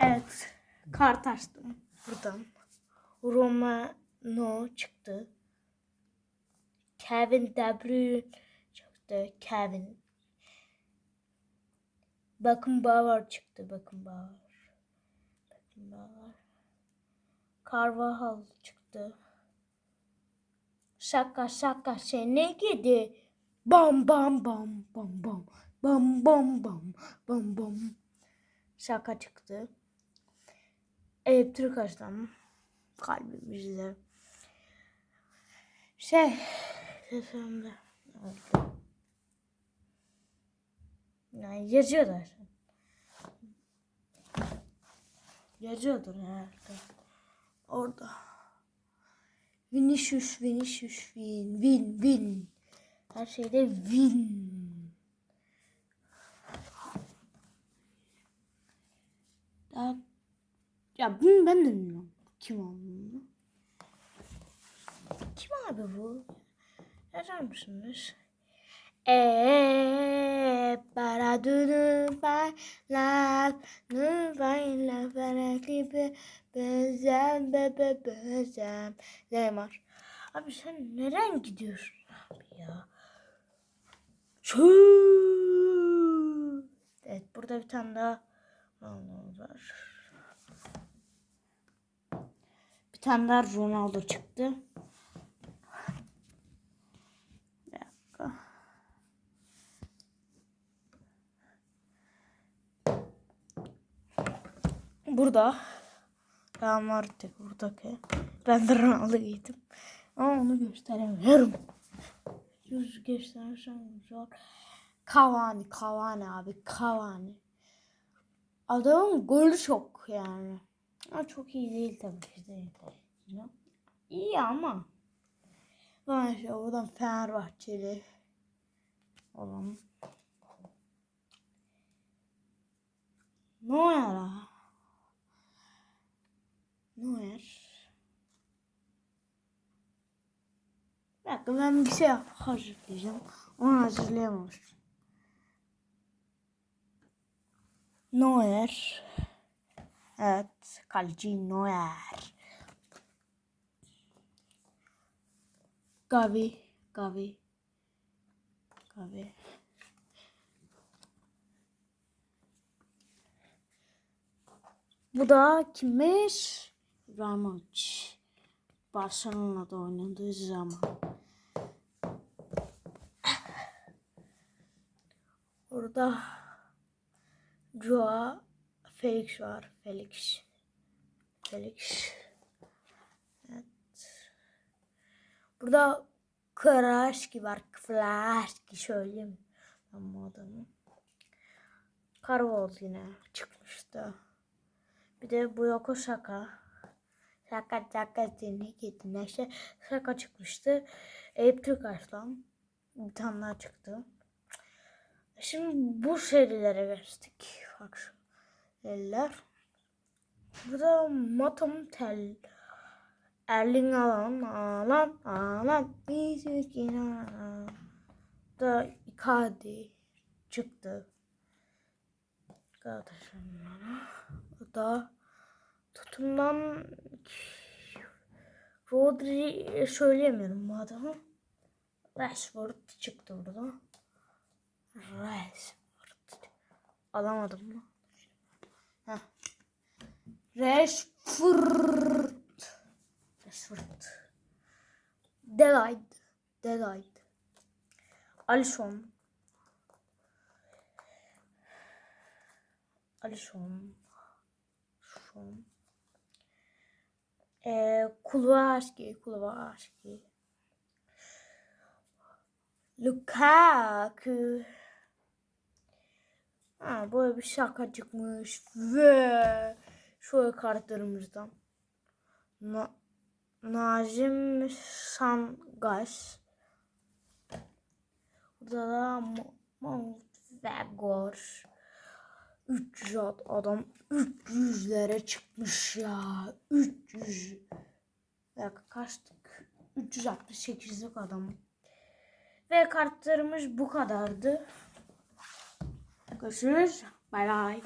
Evet. Kart açtım. Buradan. Romano çıktı. Kevin De Bruyne çıktı. Kevin. Bakın Bauer çıktı. Bakın Bauer. Bakın Bauer. Carvajal çıktı. Şaka şaka şey ne gidi? Bam bam bam bam bam. Bam bam bam bam bam. Şaka çıktı. Türk Aslan kalbimizde. Şey sesimde. Yani yazıyorlar. Yazıyordur herhalde. Orada. Vinicius, Vinicius, win, win, win. Her şeyde win. Daha... Ya bunu ben de bilmiyorum. Kim olduğunu. Kim abi bu? Yazar mısınız? Eee para dunu baylar nu baylar para gibi bezem bebe bezem Neymar. Abi sen nereden gidiyorsun abi ya? Çuu. Evet burada bir tane daha Ronaldo var. Bir tane daha Ronaldo çıktı. Bir dakika. Burada Real Madrid buradaki. Ben de Ronaldo giydim. Ama onu gösteremiyorum. Yüz göstersem zor. Cavani, Cavani abi, Cavani. Adamın golü çok yani. Ama çok iyi değil tabii ki değil. İyi ama. Ben işte oradan Fenerbahçeli olan. Neuer ha. Neuer. Bir dakika ben bir şey hazırlayacağım. Onu hazırlayamamıştım. Neuer. Evet. Kaleci Neuer. Gavi. Gavi. Gavi. Bu da kimmiş? Ibrahimovic. Barcelona'da oynadığı zaman. Orada Joao Felix var. Felix. Felix. Evet. Burada Krashki var. Flashki söyleyeyim. Ben bu adamı. Karvoz yine çıkmıştı. Bir de bu Yoko Şaka. Şaka şaka seni gitti. Neyse şaka çıkmıştı. Eyüp Türk Arslan. Bir tane daha çıktı. Şimdi bu serilere geçtik. Bak şu eller. Burada Matom Tel. Erling Alan, Alan, Alan, Müzik inan. Da Icardi çıktı. Galatasaray'a. Bu da tutumdan Rodri söyleyemiyorum bu adamı. Rashford çıktı burada. Rashford. Alamadım mı? Heh. Rashford. Rashford. Delight. Delight. Alisson. Alisson. Alisson. Ee, Kuluaski. Kuluaski. Lukaku. Ha, böyle bir şaka çıkmış ve şöyle kartlarımızdan. Na Nazim Sangas. Burada da Mount Vegor. 300 ad- adam 300'lere çıkmış ya. 300. Ya kaçtık? 368'lik adam. Ve kartlarımız bu kadardı. Görüşürüz. Bay bay.